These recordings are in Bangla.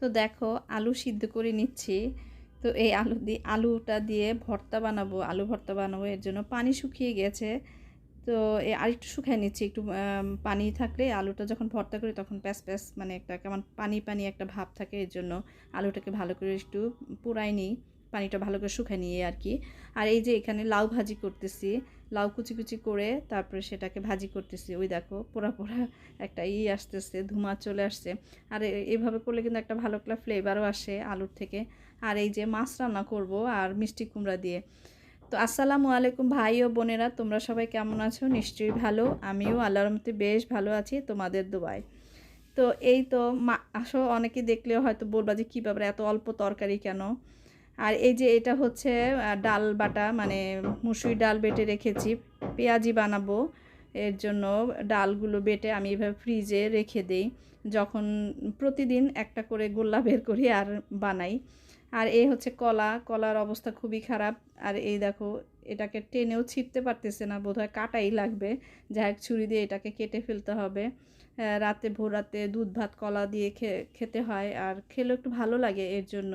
তো দেখো, আলু সিদ্ধ করে নিচ্ছি। তো এই আলু দিয়ে আলুটা দিয়ে ভর্তা বানাবো, আলু ভর্তা বানাবো, এর জন্য পানি শুকিয়ে গেছে। তো এই আরেকটু শুকাই নিচ্ছি, একটু পানি থাকলে আলুটা যখন ভর্তা করি তখন প্যাস প্যাস মানে একটা কেমন পানি পানি একটা ভাব থাকে, এর জন্য আলুটাকে ভালো করে একটু পুরাই নিই, পানিটা ভালো করে শুকাই নিয়ে আর কি। আর এই যে এখানে লাউ ভাজি করতেছি লাউ কুচি কুচি করে তারপরে সেটাকে ভাজি করতেছি। ওই দেখো, পোড়া পোড়া একটা ই আসতেছে, ধুমা চলে আসছে। আর এইভাবে করলে কিন্তু একটা ভালো একটা ফ্লেভারও আসে আলুর থেকে। আর এই যে মাছ রান্না করব আর মিষ্টি কুমড়া দিয়ে। তো আসসালামু আলাইকুম ভাই ও বোনেরা, তোমরা সবাই কেমন আছো? নিশ্চয়ই ভালো। আমিও আল্লাহর মধ্যে বেশ ভালো আছি তোমাদের দোয়ায়। তো এই তো মা আসো, অনেকে দেখলেও হয়তো বলবা যে, কী ব্যাপারে, এত অল্প তরকারি কেন? আর এই যে এটা হচ্ছে ডাল বাটা মানে মুসুরি ডাল বেটে রেখেছি, পেঁয়াজি বানাবো। এর জন্য ডালগুলো বেটে আমি এভাবে ফ্রিজে রেখে দেই, যখন প্রতিদিন একটা করে গোল্লা বের করি আর বানাই। আর এই হচ্ছে কলা, কলার অবস্থা খুবই খারাপ। আর এই দেখো এটাকে টেনেও ছিঁড়তে পারতেছে না, বোধহয় কাটাই লাগবে। যাই ছুরি দিয়ে এটাকে কেটে ফেলতে হবে। রাতে, ভোর রাতে দুধ, ভাত, কলা দিয়ে খেতে হয় আর খেলেও একটু ভালো লাগে এর জন্য।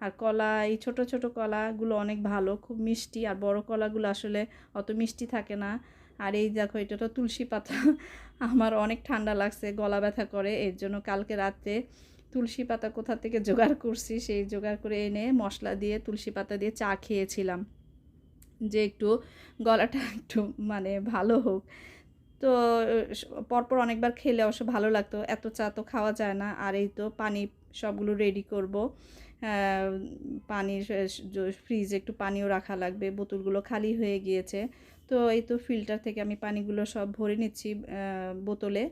আর কলা, এই ছোট ছোট কলাগুলো অনেক ভালো, খুব মিষ্টি। আর বড় কলাগুলো আসলে অত মিষ্টি থাকে না। আর এই দেখো, এটা তো তুলসী পাতা। আমার অনেক ঠান্ডা লাগছে, গলা ব্যথা করে। এর জন্য কালকে রাতে তুলসী পাতা কোথা থেকে জোগাড় করছি, সেই জোগাড় করে এনে মশলা দিয়ে, তুলসী পাতা দিয়ে চা খেয়েছিলাম। যে একটু গলাটা একটু মানে ভালো হোক। তো পরপর অনেকবার খেলে অবশ্য ভালো লাগতো। এত চা তো খাওয়া যায় না। আর এই তো পানি সবগুলো রেডি করব। পানির ফ্রিজে একটু পানিও রাখা লাগবে। বোতলগুলো খালি হয়ে গিয়েছে। তো এই তো ফিল্টার থেকে আমি পানিগুলো সব ভরে নিচ্ছি বোতলে।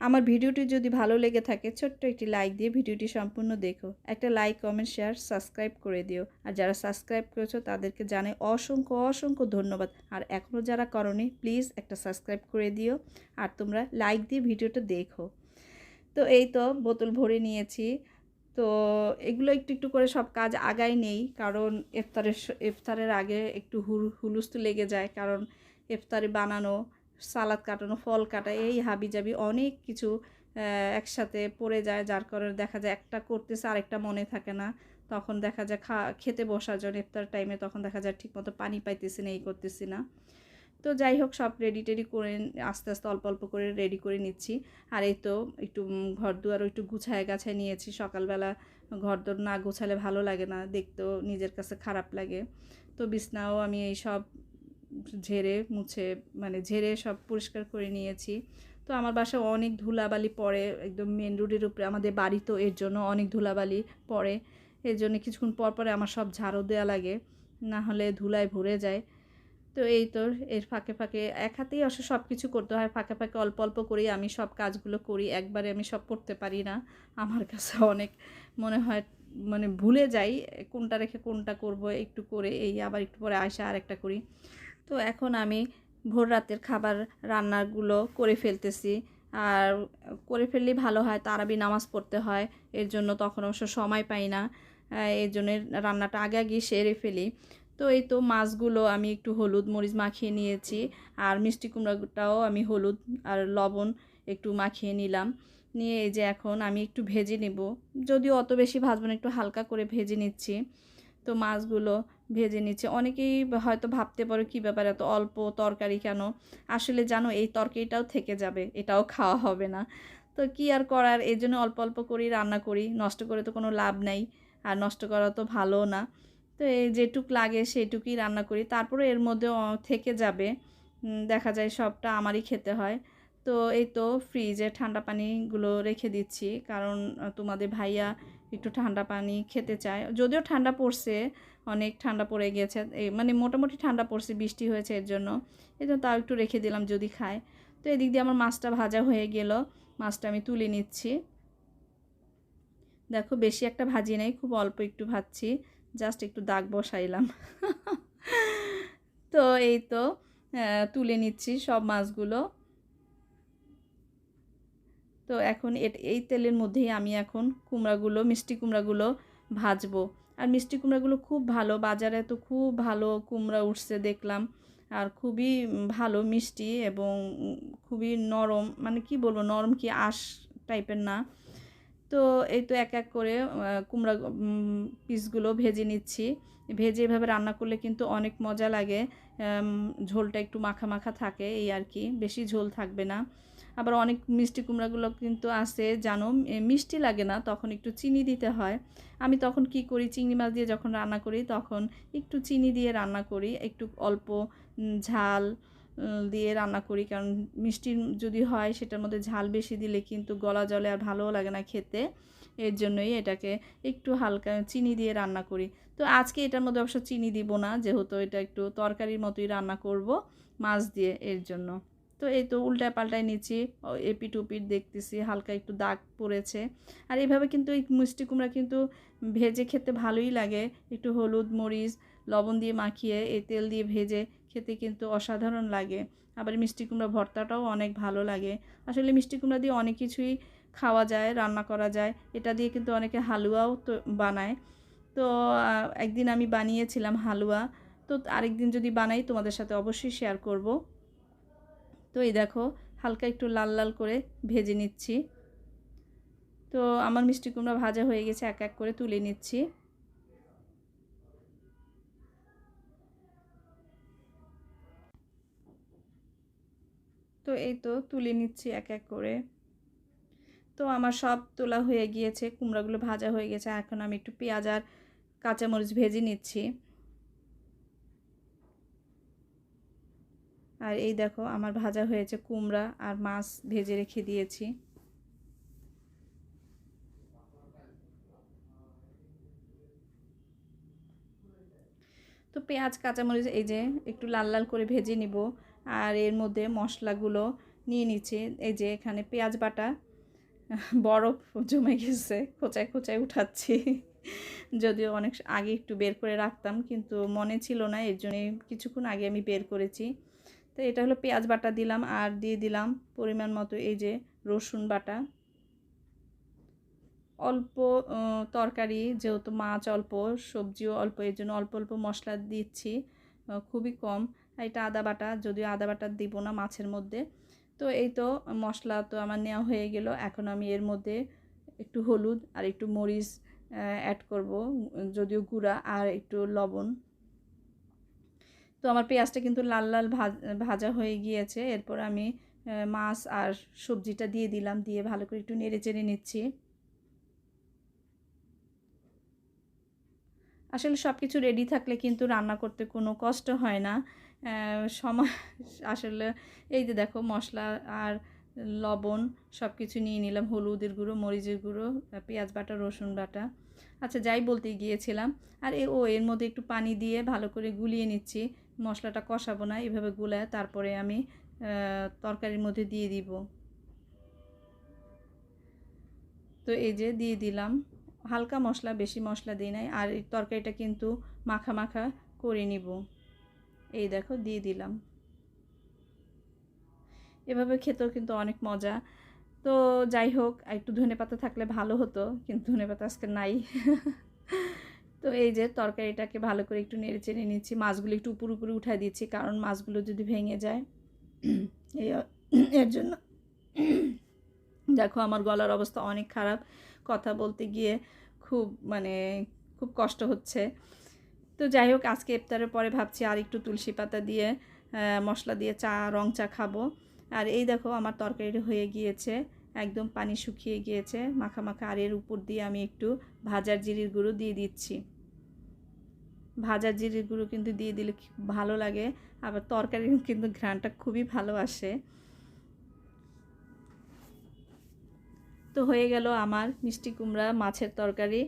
আমার ভিডিওটি যদি ভালো লেগে থাকে, ছোট্ট একটি লাইক দিয়ে ভিডিওটি সম্পূর্ণ দেখো। একটা লাইক, কমেন্ট, শেয়ার, সাবস্ক্রাইব করে দিও। আর যারা সাবস্ক্রাইব করেছ, তাদেরকে জানাই অসংখ্য অসংখ্য ধন্যবাদ। আর এখনও যারা করনি, প্লিজ একটা সাবস্ক্রাইব করে দিও। আর তোমরা লাইক দিয়ে ভিডিওটা দেখো। তো এই তো, বোতল ভরে নিয়েছি। তো এগুলো একটু একটু করে সব কাজ আগাই নেই, কারণ ইফতারের ইফতারের আগে একটু হুল, হুলুস্থ লেগে যায়, কারণ ইফতারি বানানো সালাদ কাটানো, ফল কাটা, এই হাবি জাবি অনেক কিছু একসাথে পড়ে যায়, যার কারণে দেখা যায় একটা করতেছে, আরেকটা মনে থাকে না। তখন দেখা যায় খা, খেতে বসার জন্য ইফতার টাইমে তখন দেখা যায় ঠিকমতো পানি পাইতেছি না, এই করতেছি না। তো যাই হোক, সব রেডি টেডি করে আস্তে আস্তে অল্প অল্প করে রেডি করে নিচ্ছি। আর এই তো একটু ঘর দুয়ারও একটু গুছায় গাছায় নিয়েছি। সকালবেলা ঘর দোর না গোছালে ভালো লাগে না, দেখতেও নিজের কাছে খারাপ লাগে। তো বিছনাও আমি এই সব ঝেড়ে মুছে মানে ঝেড়ে সব পরিষ্কার করে নিয়েছি। তো আমার বাসায় অনেক ধুলাবালি পড়ে, একদম মেন রোডের উপরে। আমাদের বাড়ি তো এর জন্য অনেক ধুলাবালি পড়ে। এর জন্য কিছুক্ষণ পর পরে আমার সব ঝাড়ু দেওয়া লাগে, না হলে ধুলায় ভরে যায়। তো এই তো, এর ফাঁকে ফাঁকে এক হাতেই অবশ্য সব কিছু করতে হয়। ফাঁকে ফাঁকে অল্প অল্প করেই আমি সব কাজগুলো করি। একবারে আমি সব করতে পারি না। আমার কাছে অনেক মনে হয় মানে ভুলে যাই, কোনটা রেখে কোনটা করব, একটু করে। এই আবার একটু পরে আসে আর একটা করি। তো এখন আমি ভোর রাতের খাবার রান্নাগুলো করে ফেলতেছি। আর করে ফেললেই ভালো হয়, তারাবি নামাজ পড়তে হয়, এর জন্য তখন অবশ্য সময় পাই না। এর জন্য রান্নাটা আগে আগে সেরে ফেলি। তো এই তো মাছগুলো আমি একটু হলুদ মরিচ মাখিয়ে নিয়েছি, আর মিষ্টি কুমড়াটাও আমি হলুদ আর লবণ একটু মাখিয়ে নিলাম। নিয়ে এই যে এখন আমি একটু ভেজে নেব। যদিও অত বেশি ভাজবো না, একটু হালকা করে ভেজে নিচ্ছি। তো মাছগুলো ভেজে নিচ্ছে। অনেকেই হয়তো ভাবতে পারো কী ব্যাপার, এত অল্প তরকারি কেন? আসলে জানো, এই তরকারিটাও থেকে যাবে, এটাও খাওয়া হবে না। তো কি আর করার? এই জন্য অল্প অল্প করেই রান্না করি, নষ্ট করে তো কোনো লাভ নাই, আর নষ্ট করা তো ভালো না। তো এই যেটুক লাগে সেইটুকুই রান্না করি। তারপরে এর মধ্যে থেকে যাবে। দেখা যায় সবটা আমারই খেতে হয়। তো এই তো ফ্রিজে ঠান্ডা পানিগুলো রেখে দিচ্ছি, কারণ তোমাদের ভাইয়া একটু ঠান্ডা পানি খেতে চায়। যদিও ঠান্ডা পড়ছে অনেক ঠান্ডা পড়ে এই মানে মোটামুটি ঠান্ডা পড়ছে, বৃষ্টি হয়েছে এর জন্য। এই জন্য তাও একটু রেখে দিলাম যদি খায়। তো এদিক দিয়ে আমার মাছটা ভাজা হয়ে গেল। মাছটা আমি তুলে নিচ্ছি। দেখো বেশি একটা ভাজি নেই, খুব অল্প একটু ভাজছি। জাস্ট একটু দাগ বসাইলাম। তো এই তো তুলে নিচ্ছি সব মাছগুলো। তো এখন এই তেলের মধ্যেই আমি এখন কুমড়াগুলো, মিষ্টি কুমড়াগুলো ভাজবো। আর মিষ্টি কুমড়াগুলো খুব ভালো। বাজারে তো খুব ভালো কুমড়া উঠছে দেখলাম। আর খুবই ভালো মিষ্টি এবং খুবই নরম মানে কি বলব, নরম কি আঁশ টাইপের না। তো এই তো এক এক করে কুমড়া পিসগুলো ভেজে নিচ্ছি। ভেজে এভাবে রান্না করলে কিন্তু অনেক মজা লাগে। ঝোলটা একটু মাখা মাখা থাকে এই আর কি। বেশি ঝোল থাকবে না। আবার অনেক মিষ্টি কুমড়াগুলো কিন্তু আছে জানো মিষ্টি লাগে না, তখন একটু চিনি দিতে হয়। আমি তখন কি করি, চিংড়ি মাছ দিয়ে যখন রান্না করি, তখন একটু চিনি দিয়ে রান্না করি, একটু অল্প ঝাল দিয়ে রান্না করি, কারণ মিষ্টি যদি হয়, সেটার মধ্যে ঝাল বেশি দিলে কিন্তু গলা জলে আর ভালোও লাগে না খেতে। এর জন্যই এটাকে একটু হালকা চিনি দিয়ে রান্না করি। তো আজকে এটার মধ্যে অবশ্য চিনি দিব না, যেহেতু এটা একটু তরকারির মতোই রান্না করব মাছ দিয়ে এর জন্য। তো এই তো উল্টায় পাল্টায় নিচ্ছি এপিট উপিট দেখতেছি, হালকা একটু দাগ পড়েছে। আর এইভাবে কিন্তু এই মিষ্টি কুমড়া কিন্তু ভেজে খেতে ভালোই লাগে। একটু হলুদ মরিচ, লবণ দিয়ে মাখিয়ে, এই তেল দিয়ে ভেজে খেতে কিন্তু অসাধারণ লাগে। আবার মিষ্টি কুমড়া ভর্তাটাও অনেক ভালো লাগে। আসলে মিষ্টি কুমড়া দিয়ে অনেক কিছুই খাওয়া যায়, রান্না করা যায়। এটা দিয়ে কিন্তু অনেকে হালুয়াও তো বানায়। তো একদিন আমি বানিয়েছিলাম হালুয়া। তো আরেকদিন যদি বানাই তোমাদের সাথে অবশ্যই শেয়ার করব। তো এই দেখো, হালকা একটু লাল লাল করে ভেজে নিচ্ছি। তো আমার মিষ্টি কুমড়া ভাজা হয়ে গেছে, এক এক করে তুলে নিচ্ছি। তো এই তো তুলে নিচ্ছি এক এক করে। তো আমার সব তোলা হয়ে গিয়েছে, কুমড়াগুলো ভাজা হয়ে গেছে, এখন আমি একটু পেঁয়াজ আর কাঁচামরিচ ভেজে নিচ্ছি। আর এই দেখো আমার ভাজা হয়েছে কুমড়া আর মাছ ভেজে রেখে দিয়েছি। তো পেঁয়াজ, কাঁচামরিচ, এই যে একটু লাল লাল করে ভেজে নিব আর এর মধ্যে মশলাগুলো নিয়ে নিচ্ছি। এই যে এখানে পেঁয়াজ বাটা, বরফ জমে গেছে, খোঁচায় খোঁচায় উঠাচ্ছি। যদিও অনেক আগে একটু বের করে রাখতাম, কিন্তু মনে ছিল না, এর জন্যে কিছুক্ষণ আগে আমি বের করেছি। তো এটা হলো পেঁয়াজ বাটা দিলাম আর দিয়ে দিলাম পরিমাণ মতো এই যে রসুন বাটা। অল্প তরকারি যেহেতু মাছ অল্প, সবজিও অল্প এর জন্য অল্প অল্প মশলা দিচ্ছি খুবই কম। এটা আদা বাটা, যদিও আদা বাটা দিব না মাছের মধ্যে। তো এই তো মশলা তো আমার নেওয়া হয়ে গেল, এখন আমি এর মধ্যে একটু হলুদ আর একটু মরিচ অ্যাড করব, যদিও গুঁড়া আর একটু লবণ। তো আমার পেঁয়াজটা কিন্তু লাল লাল ভাজা হয়ে গিয়েছে। এরপর আমি মাছ আর সবজিটা দিয়ে দিলাম, দিয়ে ভালো করে একটু নেড়ে চেড়ে নিচ্ছি। আসলে সব কিছু রেডি থাকলে কিন্তু রান্না করতে কোনো কষ্ট হয় না। সময় আসলে এই যে দেখো মশলা আর লবণ সব কিছু নিয়ে নিলাম, হলুদের গুঁড়ো, মরিচের গুঁড়ো পেঁয়াজ বাটা, রসুন বাটা। আচ্ছা যাই বলতে গিয়েছিলাম। আর এ ও এর মধ্যে একটু পানি দিয়ে ভালো করে গুলিয়ে নিচ্ছি। মশলাটা কষাবো না, এভাবে গুলায় তারপরে আমি তরকারির মধ্যে দিয়ে দিব। তো এই যে দিয়ে দিলাম। হালকা মশলা, বেশি মশলা দিই নাই, আর এই তরকারিটা কিন্তু মাখা মাখা করে নিব। এই দেখো, দিয়ে দিলাম। এভাবে খেতেও কিন্তু অনেক মজা। তো যাই হোক একটু ধনে পাতা থাকলে ভালো হতো, কিন্তু ধনে পাতা আজকে নাই। তো এই যে তরকারিটাকে ভালো করে একটু নেড়ে চেড়ে নিচ্ছি। মাছগুলো একটু উপর উপরে উঠাই দিচ্ছি, কারণ মাছগুলো যদি ভেঙে যায় এই, এর জন্য। দেখো আমার গলার অবস্থা অনেক খারাপ। কথা বলতে গিয়ে খুব মানে খুব কষ্ট হচ্ছে। তো যাই হোক, আজকে ইফতারের পরে ভাবছি আর একটু তুলসী পাতা দিয়ে মশলা দিয়ে চা, রং চা খাব। আর এই দেখো আমার তরকারি হয়ে গিয়েছে, একদম পানি শুকিয়ে গিয়েছে। মাখা মাখা আর এর উপর দিয়ে আমি একটু ভাজার জিরির গুঁড়ো দিয়ে দিচ্ছি। ভাজার জিরির গুঁড়ো কিন্তু দিয়ে দিলে ভালো লাগে। আবার তরকারির কিন্তু ঘ্রাণটা খুবই ভালো আসে। তো হয়ে গেল আমার মিষ্টি কুমড়া মাছের তরকারি।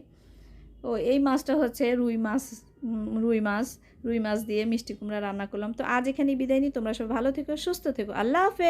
ও, এই মাছটা হচ্ছে রুই মাছ রুই মাছ। রুই মাছ দিয়ে মিষ্টি কুমড়া রান্না করলাম। তো আজ এখানে বিদায় নিই। তোমরা সব ভালো থেকো, সুস্থ থেকো। আল্লাহ হাফেজ।